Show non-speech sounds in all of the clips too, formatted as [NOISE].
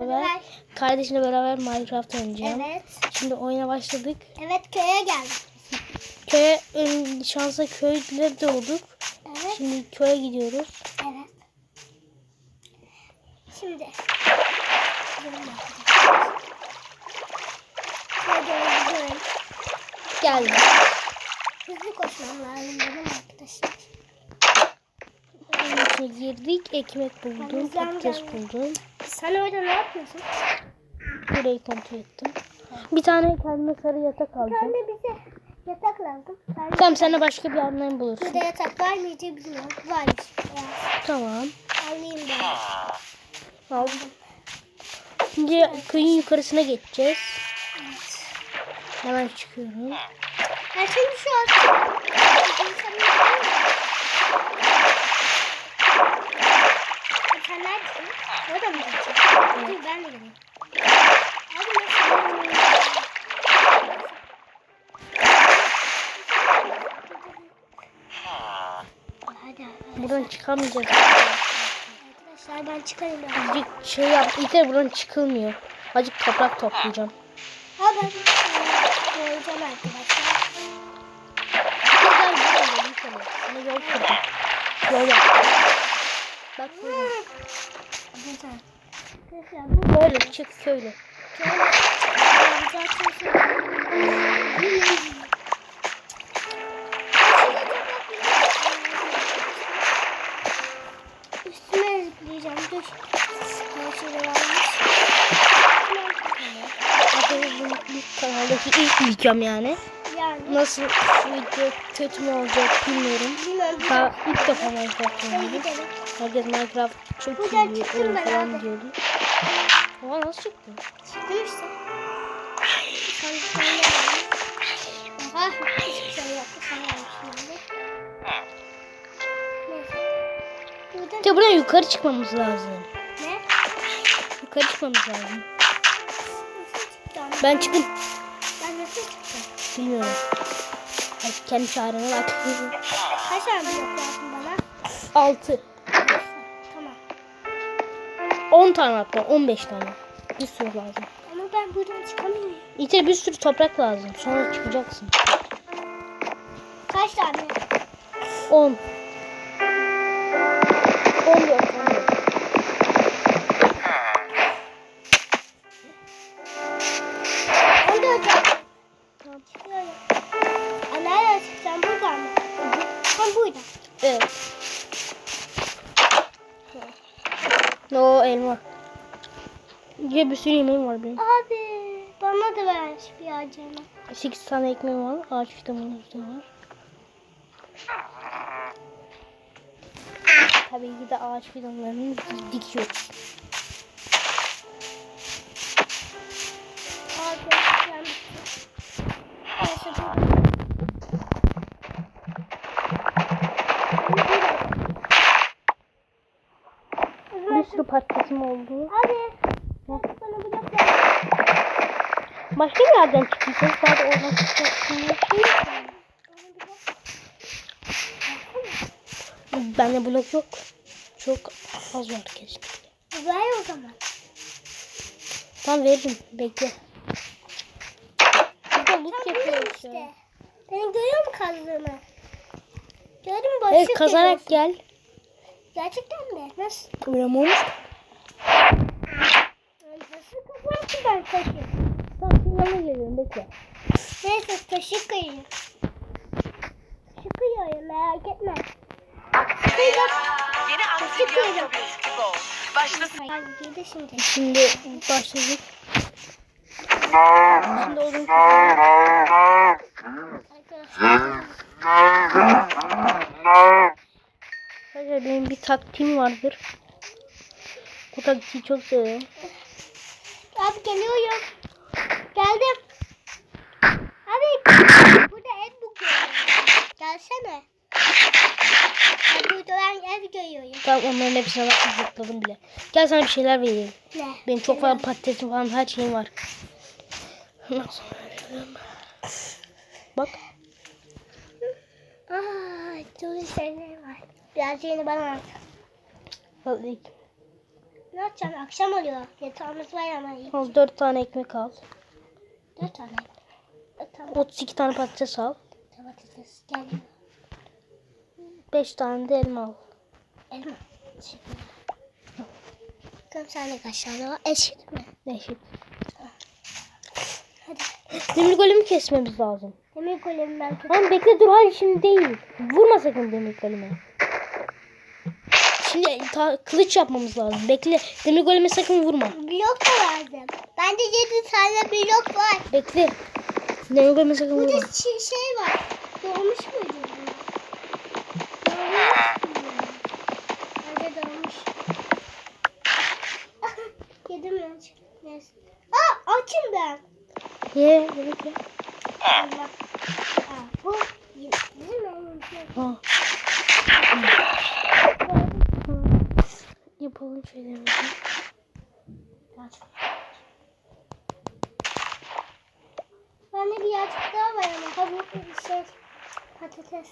beraber, kardeşimle beraber Minecraft oynayacağım. Evet. Şimdi oyuna başladık. Evet köye geldik. Köye ön- şansa köyde doğduk. Evet. Şimdi köye gidiyoruz. Evet. Şimdi. Geldik. Hızlı koşmam lazım benim arkadaşlar. Girdik. Ekmek buldum. Patates buldum. Sen orada ne yapıyorsun? Burayı kontrol ettim. Bir tane kendime sarı yatak alacağım. Sen de bize yatak lazım. Ben Tamam de başka bir anlayın bulursun. Burada yatak var mıydı bilmiyorum. Varmış. Ya, Tamam. alayım ben. Aldım. Şimdi köyün yukarısına geçeceğiz. Hemen çıkıyorum. Ben şimdi şu an... Sen neredesin? Orada mı? Dur ben de. Hadi nasıl? Buradan çıkamayacağız. arkadaşlar ben çıkarım. Azıcık şey yap. İlk buradan çıkılmıyor. Azıcık toprak toplayacağım. Ha ben koyacağım arkadaşlar. Yol kırdım. Yol yap. Bak böyle. Güzel. Arkadaşlar bu Böyle çık köyle. Üstüme zıplayacağım. Dur. Her şey varmış. Arkadaşlar bu kanaldaki ilk videom yani. Yani. Nasıl video kötü mü olacak bilmiyorum. Bilmiyorum. de- ilk defa Minecraft gidelim. Herkes Minecraft çok Buradan iyi oyun ben falan abi. diyordu. Oha nasıl çıktın? Çıktım işte. Hiçbir şey şimdi. İşte buradan yukarı çıkmamız lazım. ne? Yukarı çıkmamız lazım. Çıktı? Ben çıkın. Bilmiyorum. Hadi kendi çarene bak. Kaç tane blok lazım bana? 6. Tamam. 10 tane hatta 15 tane. Bir sürü lazım. Ama ben buradan çıkamıyorum. İşte bir sürü toprak lazım. Sonra çıkacaksın. Kaç tane? 10. 14 14. Ya bir sürü yemeğim var benim. Abi bana da ver bir acına. 8 tane ekmeğim var. Ağaç vitaminimiz de var. Tabii ki de ağaç fidanlarını dikiyoruz. Bir sürü patatesim oldu. Abi artık bana blok ver. Başka bir yerden çıktıysa sadece oradan çıkacaksın. Bende blok yok. Çok az var keşke. Ver o zaman. Tamam veririm. Bekle. Burada loot Tam yapıyoruz işte. ya. Beni görüyor musun kazdığımı? Gördün mü? Evet kazarak gel. Gerçekten mi? Nasıl? Mi olmuş? Nasıl ki ben taşı? Yanına geliyorum bekle. Neyse taşı kıyayım. Taşı kıyıyorum merak etme. Yeni antibiyotik yapıyoruz gibi ol. Başlasın. Şimdi. Şimdi başladık. Şimdi odun Arkadaşlar. Benim bir taktiğim vardır. Bu taktiği çok seviyorum. Abi geliyorum. Geldim. Abi burada ev bu Gelsene. Abi burada ben ev görüyorum. Tamam onların hepsine bak zıpladım bile. Gel sana bir şeyler vereyim. Ne? Benim çok fazla patatesim falan her şeyim var. Nasıl? Bak. Aa, çok şeyler var. Biraz yeni bana at. al ilk. Ne yapacağım? Akşam oluyor. Yatağımız var ama. Al 4 tane ekmek al. Dört tane. E, Tamam. 32 tane patates al. Patates geldi. 5 tane de elma al. Elma. Kaç tane kaşarlı var? Eşit mi? Eşit. Hadi. Demir golemi kesmemiz lazım. Demir golemi ben tut. Tamam bekle dur hayır şimdi değil. Vurma sakın demir golemi. Şimdi ta- kılıç yapmamız lazım. Bekle. Demir goleme sakın vurma. Blok da lazım. Bende yedi tane blok var. Bekle. Demir goleme sakın Burada vurma. şey, şey var. Doğmuş muydu. [LAUGHS] Yedim ya. Neyse. Aa açım ben. Ye. Bekle. Allah. Aa, bu bizim evimiz. Ha. Yapalım şeylerimizi. Bende birazcık daha var ama tavuk bir şey patates.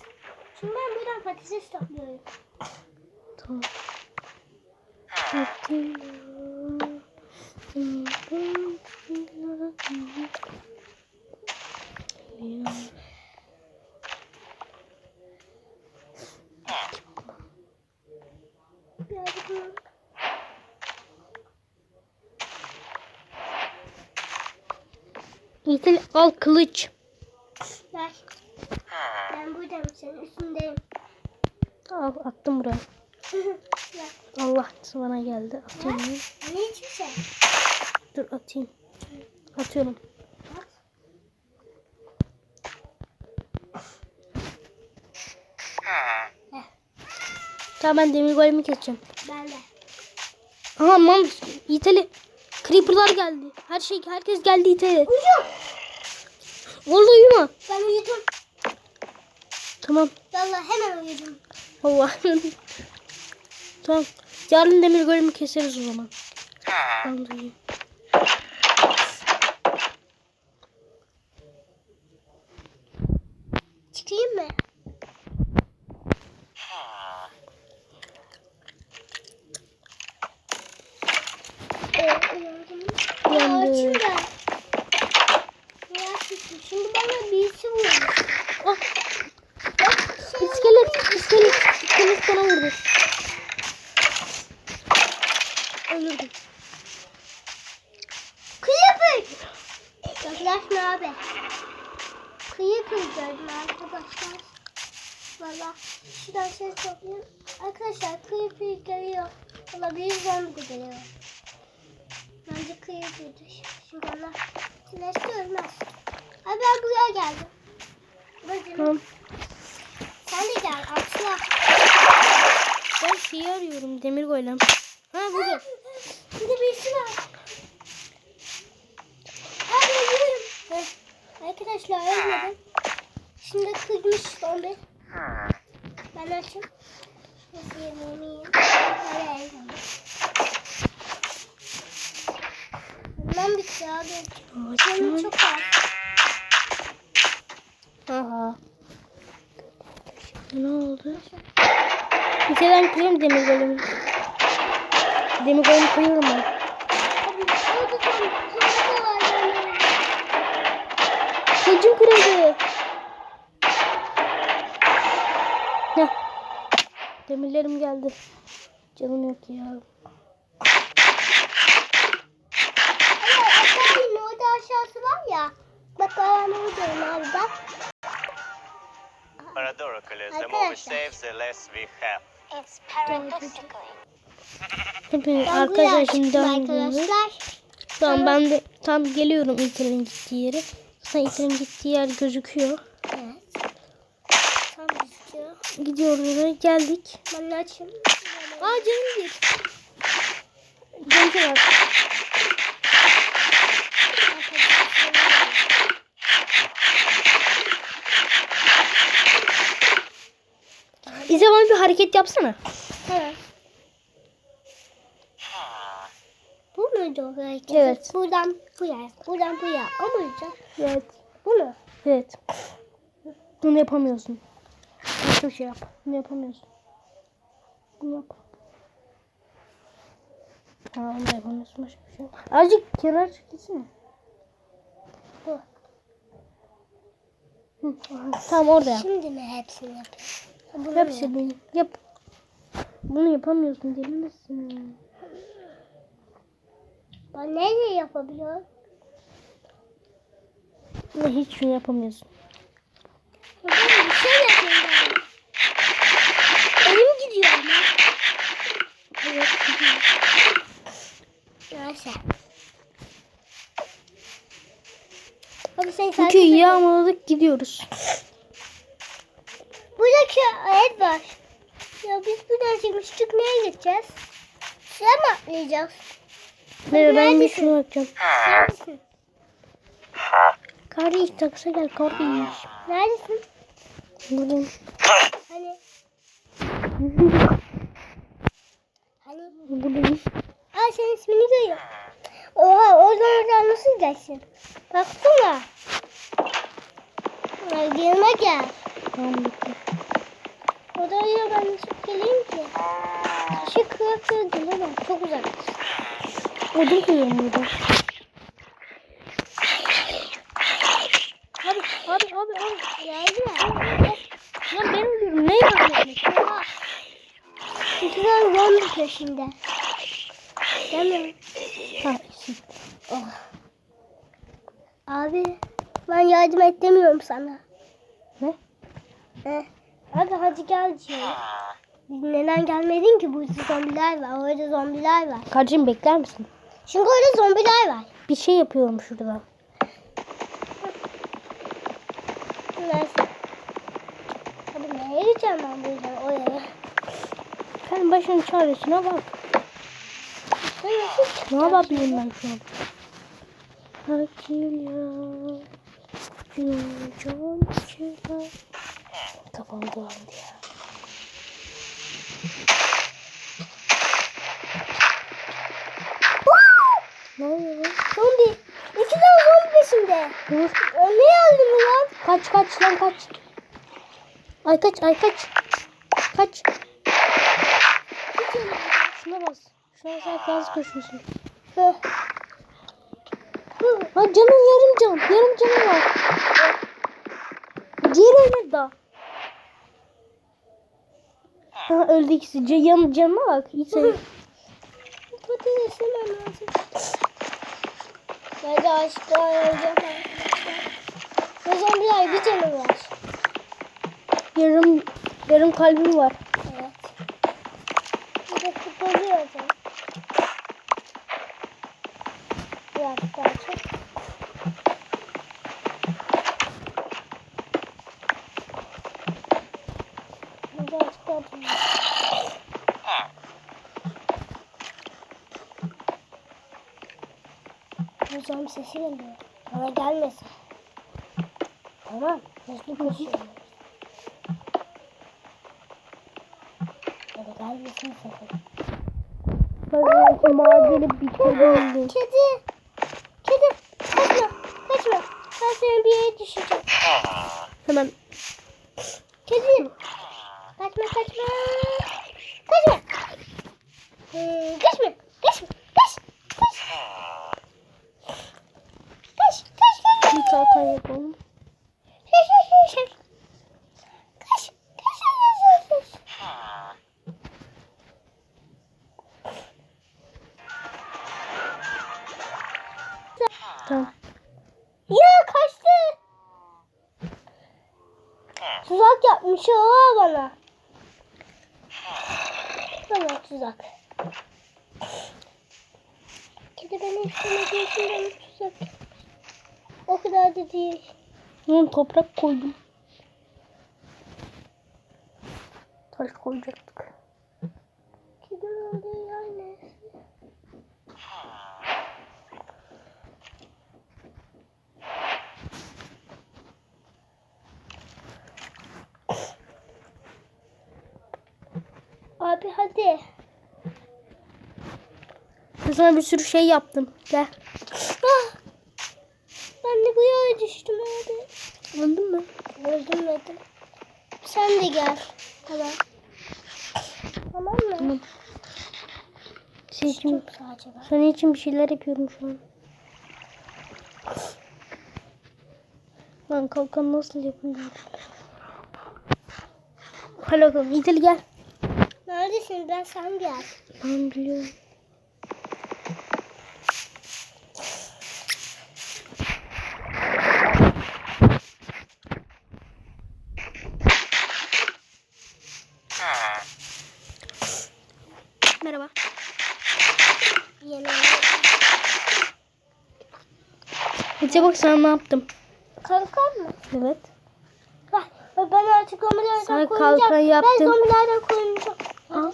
Şimdi ben buradan patates topluyorum. Tamam. Birazcık mı? Yeter al kılıç. Ver. Ben buradayım senin üstündeyim. Al attım buraya. [LAUGHS] Allah bana geldi. Atıyorum. Hani hiçbir şey. Dur atayım. Atıyorum. At. Tamam ben demir golemi keseceğim. Ben de. Aha mam İtali. Creeper'lar geldi. Her şey herkes geldi İtali. Uyuyorum. Vallahi uyuma. Ben uyudum. Tamam. Vallahi hemen uyudum. Allah. tamam. Yarın demir golemi keseriz o zaman. Uyuyayım. Çıkayım mı? Ee, uyandım. Uyandı. Aa, açım ben. Merak ettim. Şimdi bana birisi vurdu. Ah, Bak, şey iskelet, iskelet, iskelet bana vurdu. Öldürdüm. Creeper. Yaklaşma abi. Creeper gördüm arkadaşlar. Valla şuradan ses toplayayım. Arkadaşlar Creeper geliyor. Bir zombi geliyor. Bence Creeper'dır. Çünkü onlar güneşte ölmez. Abi ben buraya geldim. Bakın Tamam. sen de gel atla. Ben şeyi arıyorum demir golem. Ha burada. Bir de birisi var. Abi ölüyorum. Heh. Arkadaşlar ölmedim. Şimdi kırmış zombi. Ben. Böyle evlendim. Bundan bitti abi. Ağaçlar. çok az. Aha. Ne oldu? İçeriden kırıyorum demir golemi. Demir golemi kırıyorum ben. Kılıcım kırıldı. Demirlerim geldi. Canım yok ya. İn orada aşağısı var ya. Bak ben oradayım abi bak. Paradoxically, the more we Arkadaşlar. save, the less we have. It's paradoxically. Arkadaşlar şimdi devam ediyoruz. Tamam ben de tam geliyorum İlker'in gittiği yere. Zaten İlker'in gittiği yer gözüküyor. Evet. Gidiyoruz oraya geldik. Ben de açayım. Aa canım bir. Canım var. İze bana bir hareket yapsana. Evet. Bu muydu o hareket? Evet. Buradan buraya, buradan buraya. O muydu? Evet. Bu mu? Evet. Bunu yapamıyorsun. Başka bir şey yap. Bunu yapamıyorsun. Bunu yap. Ha onu yapamıyorsun başka bir şey yok. Azıcık kenar çekilsene. Bu. Hı, tamam orada yap. Şimdi mi hepsini yapayım? Ha, Bunu Yap. Yap. Bunu yapamıyorsun deli misin? Ben neyle yapabiliyorum? Ve hiç şey yapamıyorsun. Ya Ben bir şey yapayım ben. Elim gidiyor ama. Evet. Sen Çünkü sadece... yağmaladık gidiyoruz. Buradaki ayet var. Ya biz buradan çıkmıştık nereye gideceğiz? Suya mı atlayacağız? Merhaba ben bir şuna bakacağım. Neredesin? Kardeş taksa gel kardeş. Neredesin? Buradayım. Hani? [LAUGHS] Hani? Buradayım. Aa senin ismini görüyorum. Oha oradan oradan nasıl gidersin? Baksana. Ya, yanıma gel. Tamam bekle. Odaya ben nasıl geleyim ki? Taşı kıra kıra gelemem. Çok uzak. Odun kırıyorum burada. Abi abi abi abi. Geldi mi? Lan ben ölüyorum. Neyi? Oha. İki tane zombi peşinde. Mi? Ha. Oh. Abi ben yardım et demiyorum sana. Ne? Eh. Abi hadi gel diyor. Neden gelmedin ki? Burada zombiler var. Orada zombiler var. Kardeşim bekler misin? Çünkü orada zombiler var. Bir şey yapıyorum şurada. Neyse. Abi nereye gideceğim ben buradan oraya? Sen başının çaresine bak. Ne yapabilirim ben şu an? Hakim ya. Can çıkar. Kafam dolandı ya. Ne oluyor lan? Zombi. İki tane zombi peşimde. Ölmeye aldım lan. Kaç kaç lan kaç. Ay kaç ay kaç. Kaç. Şuna Şuna sen fazla koşuyorsun. Ha canın yarım can. Yarım canı var. Geri ölmedi daha. Ha öldü ikisi. Can, yan, canına bak. İyi şey. Patates yemem lazım. Hadi aşklar öleceğim arkadaşlar. Ve zombiler bir canı var. Yarım yarım kalbim var. Evet. Bir de kupalı yazalım. Biraz daha çok. Birazcık daha dinle. Zombi sesi geliyor. Bana gelmesin. Tamam. Hızlı koşuyorum. Bana gelmesin sakın. Ben madeni bitirdim. Kedi. Kedi. Kaçma. Kaçma. Ben seni bir yere düşüreceğim. Hemen Kedi. Kaçma kaçma. Kaçma. Hmm, kaçma. Kaçma. Kaç. Kaç. Kaç. Kaç. Kaç. bir kalkan yapalım. Kaç. Kaç. Tamam. Ya kaçtı. Tuzak yapmış o bana. Bana tuzak. Kedi beni istemediği için bana tuzak yapmış. Da değil. Hı, toprak koydum. Taş koyacaktık. Kedi öldü yani. Abi hadi. Ben sana bir sürü şey yaptım. Gel. Ah! Ben de buraya düştüm abi. Öldün mü? Öldüm öldüm. Sen de gel. Tamam. Tamam mı? Tamam. Senin için, senin için bir şeyler yapıyorum şu an. Ben kalkan nasıl? Hadi bakalım İdil gel. Neredesin? Ben sen gel. Ben biliyorum. Merhaba. Yemeğini. Hadi bak sana ne yaptım. Kalkan mı? Evet. Bak, Ben artık zombilerden Sana koymayacağım. kalkan yaptım. Ben zombilerden koymayacağım. Al.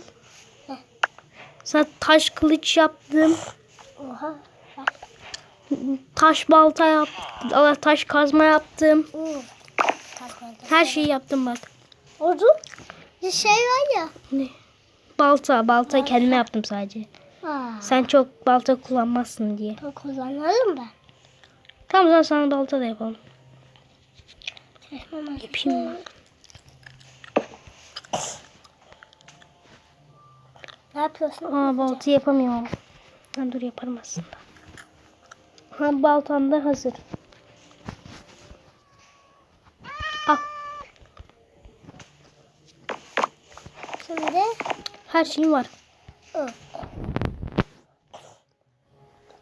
Sana taş kılıç yaptım. Oha. Taş balta yaptım. Taş kazma yaptım. Oo. Her şeyi yaptım bak. Odun? Bir şey var ya. Ne? Balta, balta kendime yaptım sadece. Sen çok balta kullanmazsın diye. Kullanalım ben. Tamam zaman sana balta da yapalım. Yapayım mı? Ne yapıyorsun? Aa balta yapamıyorum. Ha, dur yaparım aslında. Ha baltam da hazır. Al. Şimdi Her şeyim var. ı.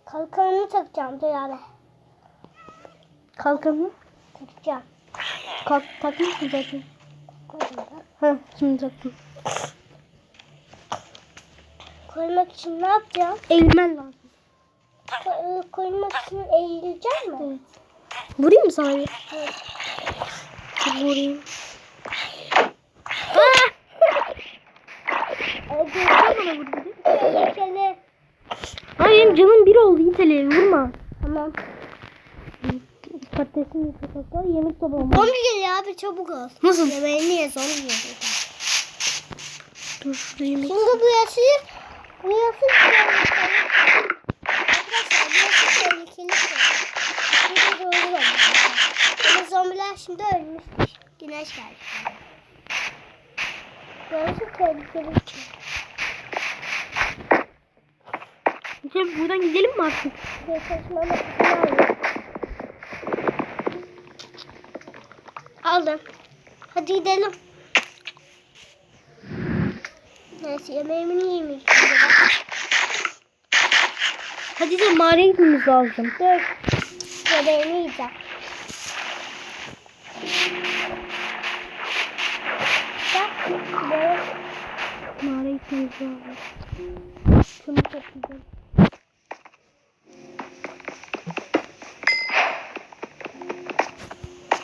kalkanını takacağım dur abi. Kalkanı Takacağım. kalk takmış mı zaten? Ha şimdi taktım. Koymak için ne yapacağım? Eğilmen lazım. Ko- ı, koymak için eğileceğim mi? Evet. Vurayım mı sana? [LAUGHS] Dur vurayım. Benim canım bir oldu İtali vurma. Tamam. Patatesin yapacaklar yemek tabağı mı? Zombi geliyor abi çabuk ol. Nasıl? Yemeğini ye zombi geliyor. Dur şurada yemek. Şimdi bu yaşı bu yaşı tehlikeli. Arkadaşlar bu yaşı tehlikeli. Şimdi doğru var. Ama zombiler şimdi ölmüş. Güneş geldi. Burası tehlikeli. İtali buradan gidelim mi artık? Bir saçma makinesi Aldım. Hadi gidelim. Neyse yemeğimi yiyeyim. Hadi de mağaraya gitmemiz lazım. Dur. Yemeğimi yiyeceğim. Bak. Mağaraya gitmemiz lazım. Şunu toplayacağım.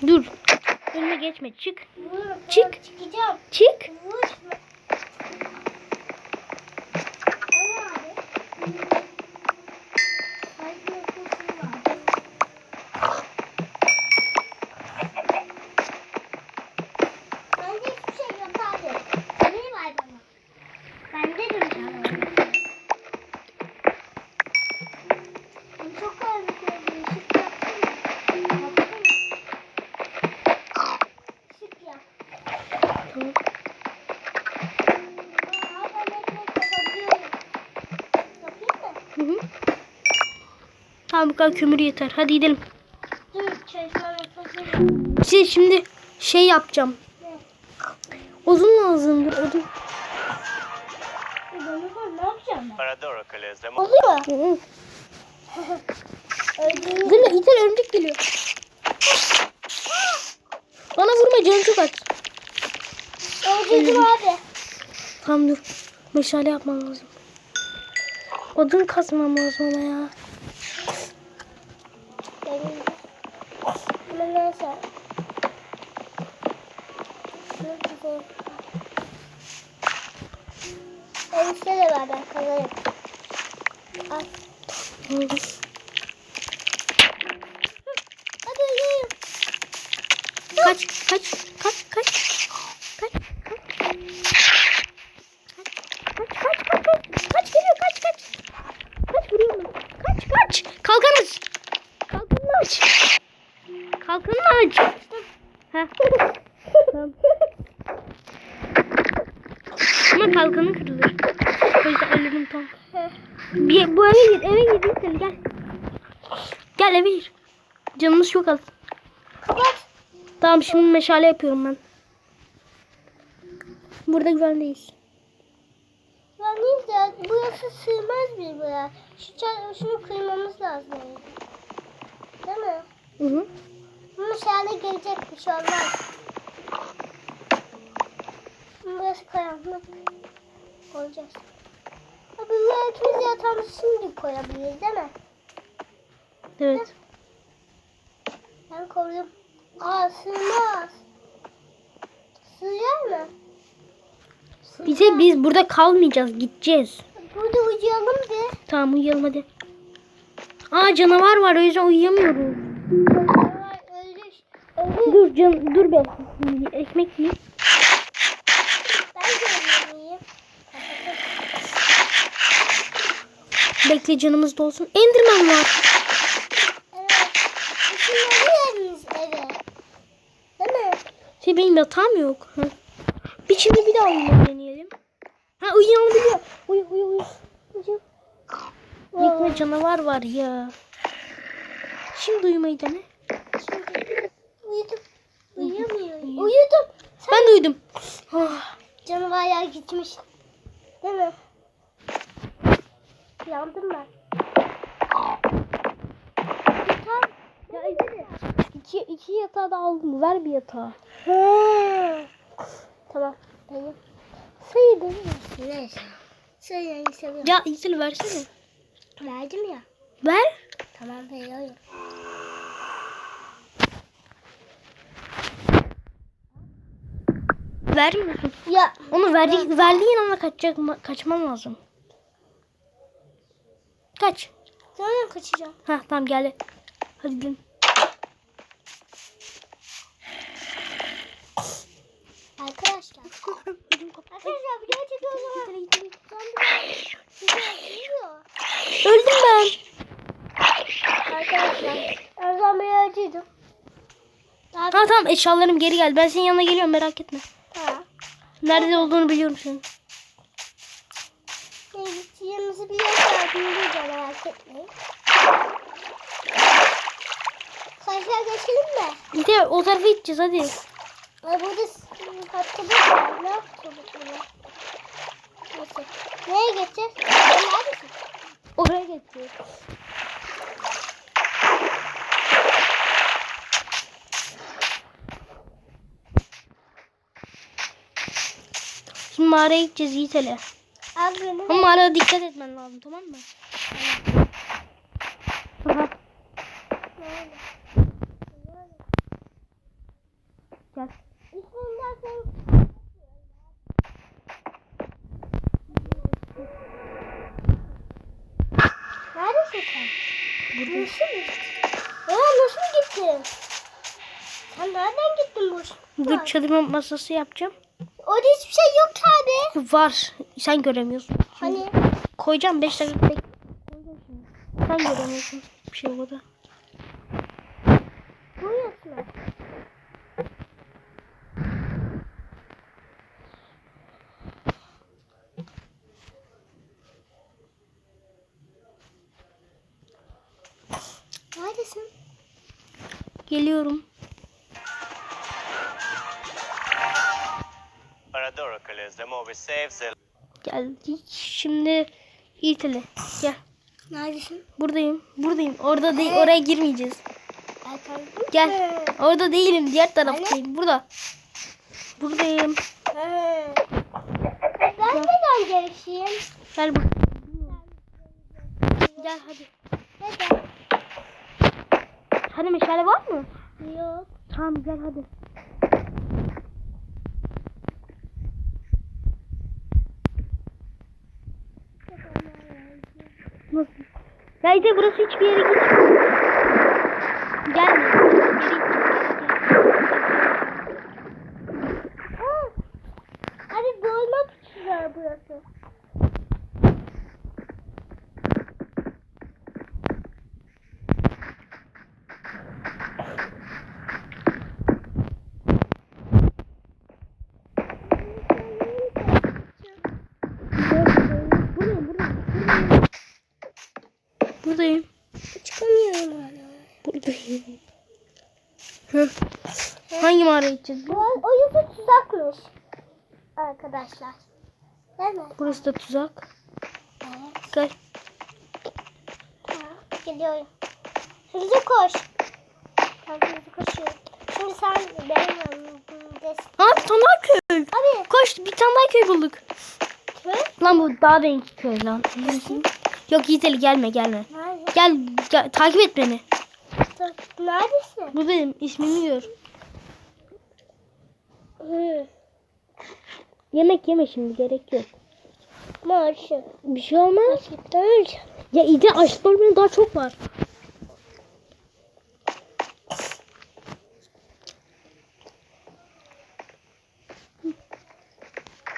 Dur. Önüme geçme. Çık. Vur, Çık. Çıkacağım. Çık. Vur. Tamam kadar kömür yeter. Hadi gidelim. Yapabilirim. Size şimdi şey yapacağım. Odun lazımdır. Odun. The mo- Oluyor. Hı Dur lan İtal örümcek geliyor. Bana vurma canım çok aç. öldürdüm abi. Tamam dur. Meşale yapmam lazım. Odun kazmam lazım ona ya. Güzel. Elbise de var ben kalarım. Al. Hadi kaç, kaç, kaç. Kaç, kaç. Kaç, kaç, kaç, kaç. Kaç geliyor, kaç, kaç. Kaç vuruyor mu? Kaç, kaç. Kalkan aç. Kalkanını aç. Kalkanını aç. Heh. tamam. Ama kalkanı kırılır. O yüzden ölürüm tam. Bir, bu eve gir eve gir İtali gel. Gel eve gir. Canımız çok az. Kapat. Tamam şimdi meşale yapıyorum ben. Burada güvendeyiz. Ya Nilda burası sığmaz bir buraya. Şu ça- şunu kırmamız lazım. Değil mi? Hı hı. Meşale gelecek bir şey olmaz. Burası karanlık. Koyacağız. Abi buraya ikimiz yatağımızı şimdi koyabiliriz değil mi? Evet. Ben koydum. Aa sığmaz. Sığar mı? Bize biz burada kalmayacağız gideceğiz. Burada uyuyalım bir. Tamam uyuyalım hadi. Aa canavar var o yüzden uyuyamıyoruz. Canavar. Ölür. Dur can dur be. Ekmek yiyeyim. Ben de ölmeyeyim. Bekle canımız dolsun. Enderman var. Evet. Işınları yerimiz eve. Değil mi? Şey benim yatağım yok. Ha. Bir şimdi bir daha uyumayı deneyelim. Ha uyuyabiliyor. Uyu uyu uyu. uyu. Gitme canavar var ya. Şimdi uyumayı dene. Şimdi uyudum. Uyuyamıyorum. Uyudum. Ben de uyudum. Ah, Canavar yer gitmiş. Değil mi? Yandım ben. Tamam. ya. İki, iki yatağı da aldım. Ver bir yatağı. Ha. Tamam. Dayı. Sayı mi? Neyse. Sayıyı seviyorum. Ya İzil versene. Verdim ya. Ver. Tamam veriyorum. Vermiyorsun. Ya Onu verdi, verdiğin anda kaçacak, kaçman lazım. Kaç. sonra kaçacağım. Ha tamam geldi. Hadi gidelim. Arkadaşlar. Arkadaşlar video. Öldüm ben. Arkadaşlar zombiyi öldürdüm. Ha tamam eşyalarım geri geldi. Ben senin yanına geliyorum merak etme. Ha. Nerede olduğunu biliyorum senin. Yerimizi biliyorlar. Biliyoruz da merak etmeyin. Karşıya geçelim mi? İşte o tarafa gideceğiz hadi. Ay burada hakkımız var. Ne yapacağız bunu? Neyse. Nereye geçeceğiz? Neredesin? Oraya geçeceğiz. Şimdi mağaraya gideceğiz Yiğit Ali. Ama mağarada dikkat etmen lazım tamam mı? Aha, Nerede? gel. İsminden sen Neredesin sen? Buradayım. Nasıl gittin? Aa nasıl gittin? Sen nereden gittin boş? Dur çadırma masası yapacağım. Orada hiçbir şey yok abi. Var. Sen göremiyorsun. Hani Koyacağım 5 dakika şimdi. Sen göremiyorsun. Bir şey burada. buyursun. Neredesin? Geliyorum. Geldik. Şimdi Ali. Gel. Neredesin? Buradayım. Buradayım. Orada değil. Oraya girmeyeceğiz. Gel. Orada değilim. Diğer taraftayım. Burada. Buradayım. He. Ben neden geçeyim? Gel bur. Gel hadi. Neden? Hani meşale var mı? Yok. Tamam gel hadi. Nasıl? Ya İte burası hiçbir yere gitmiyor. Gelme. Geri git. Aa, Abi boğulma pıçılar burası. Buradayım buradayım. Hı. Gideceğiz? Bu o yüzden tuzakmış. Arkadaşlar. Değil mi? Burası da tuzak. Evet. Gel. Tamam. Gidiyorum. Hızlı koş. Hızlı koşuyorum. Şimdi sen benim yanımdasın. Tane daha köy. Abi. Koş bir tane daha köy bulduk. Köy. Lan bu daha renkli köy lan. Yok Yiğit Ali gelme gelme. Nerede? Gel, gel takip et beni. Neredesin? Buradayım ismimi gör. Hı. Yemek yeme şimdi gerek yok. Marşı. Bir şey olmaz. Ya iyi de açlıklar benim daha çok var.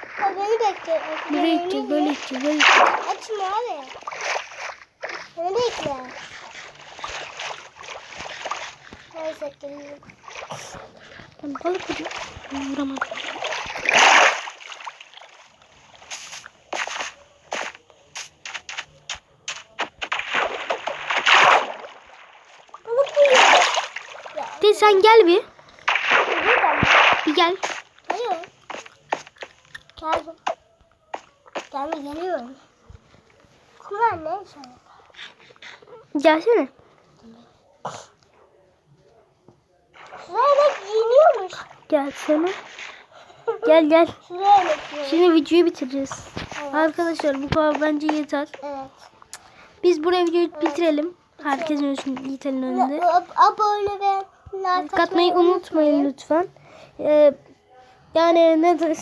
Ha, beni bekle. Nereye gideceğiz böyle gideceğiz böyle. Açma abi. Beni bekle. Neyse geliyorum. Lan balık ucu. Vuramadım. De sen gel bir. Bir gel. Hayır. Geldim. Gelme geliyorum. Kumar ne sen? Gelsene. Şuraya giyiniyormuş. Gelsene. Gel gel. Şimdi videoyu bitireceğiz. Evet. Arkadaşlar bu kadar bence yeter. Evet. Biz buraya videoyu bitirelim. Herkesin önünde, Yiğitel'in önünde. Ab- Abone ve like Katmayı unutmayın lütfen. Ee, yani ne desem